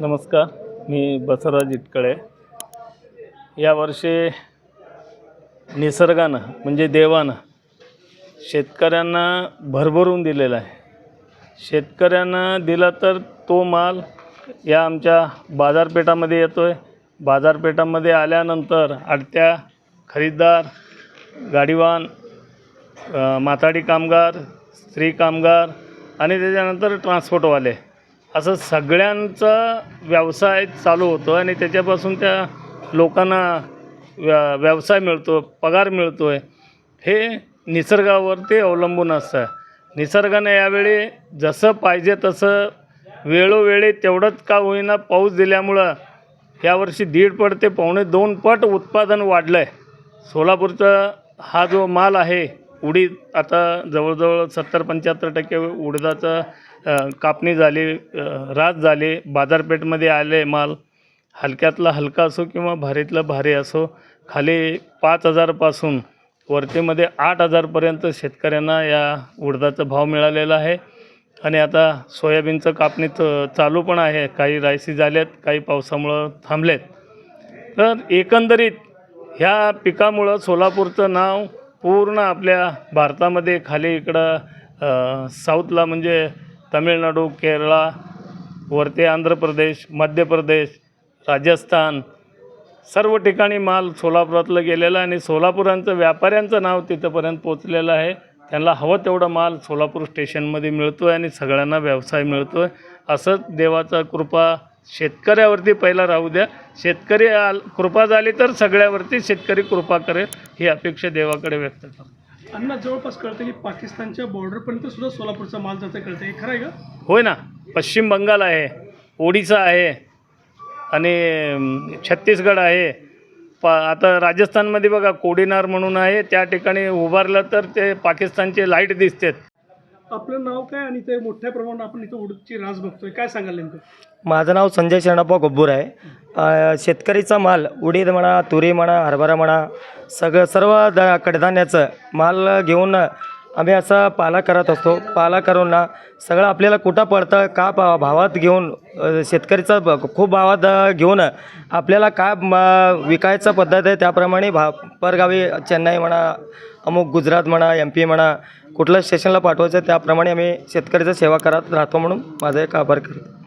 नमस्कार मी बसवराज इटकळे. यावर्षी निसर्गानं म्हणजे देवानं शेतकऱ्यांना भरभरून दिलेला आहे. शेतकऱ्यांना दिला तर तो माल या आमच्या बाजारपेठामध्ये येतो आहे बाजारपेठामध्ये आल्यानंतर आडत्या खरीददार गाडीवान माथाडी कामगार स्त्री कामगार आणि त्याच्यानंतर ट्रान्सपोर्टवाले असं सगळ्यांचा व्यवसाय चालू होतो आणि त्याच्यापासून त्या लोकांना व्या व्यवसाय मिळतो पगार मिळतो आहे हे निसर्गावरती अवलंबून असतं. निसर्गाने यावेळी जसं पाहिजे तसं वेळोवेळी तेवढंच का होईना पाऊस दिल्यामुळं यावर्षी दीड पट ते पावणे दोन पट उत्पादन वाढलं आहे सोलापूरचा हा जो माल आहे उडीद आता जवळजवळ सत्तर पंच्याहत्तर टक्के उडदाचं कापणी झाली रात रास झाली बाजारपेठमध्ये आले माल. हलक्यातला हलका असो किंवा भारीतला भारी असो खाली पाच हजारपासून वरतीमध्ये आठ हजारपर्यंत शेतकऱ्यांना या उडदाचा भाव मिळालेला आहे. आणि आता सोयाबीनचं कापणी चालू पण आहे. काही रायसी झाल्यात काही पावसामुळं थांबलेत. तर एकंदरीत ह्या पिकामुळं सोलापूरचं नाव पूर्ण आपल्या भारतामध्ये खाली इकडं साऊथला म्हणजे तमिळनाडू केरळा वरती आंध्र प्रदेश मध्य प्रदेश राजस्थान सर्व ठिकाणी माल सोलापुरातलं गेलेला आहे आणि सोलापुरांचं व्यापाऱ्यांचं नाव तिथंपर्यंत पोचलेलं आहे. त्यांना हवं तेवढा माल सोलापूर स्टेशनमध्ये मिळतो आहे आणि सगळ्यांना व्यवसाय मिळतो आहे असंच देवाचा कृपा शेतकऱ्यावरती पहिला राहू द्या. शेतकरी आल कृपा झाली तर सगळ्यावरती शेतकरी कृपा करेल ही अपेक्षा देवाकडे व्यक्त करतो. अण्णा जवळपास कळतं की पाकिस्तानच्या बॉर्डरपर्यंत सुद्धा सोलापूरचा माल जातं कळतं. हे खरं आहे का? होय ना. पश्चिम बंगाल आहे ओडिसा आहे आणि छत्तीसगड आहे. पा आता राजस्थानमध्ये बघा कोडीनार म्हणून आहे. त्या ठिकाणी उभारलं तर ते पाकिस्तानचे लाइट दिसतात. आपलं नाव काय आणि ते मोठ्या प्रमाणात आपण इथं उडीदची रास बघतोय. काय सांगाल नेमकं? माझं नाव संजय शरणप्पा गब्बूर आहे. अ, शेतकरीचा माल उडीद म्हणा तुरी म्हणा हरभरा म्हणा सगळं सर्व द कडधान्याचं माल घेऊन आम्ही असा पाला करत असतो. पाला करून ना सगळं आपल्याला कुठं पडतं का भा भावात घेऊन अ, शेतकरीचा ब- खूप भावात अ, घेऊन आपल्याला काय म- विकायचा पद्धत आहे त्याप्रमाणे भा परगावी चेन्नई म्हणा अमुक गुजरात म्हणा एम पी म्हणा कुठल्या स्टेशनला पाठवायचं त्याप्रमाणे आम्ही शेतकऱ्याचा सेवा करत राहतो म्हणून माझा एक आभार करतो.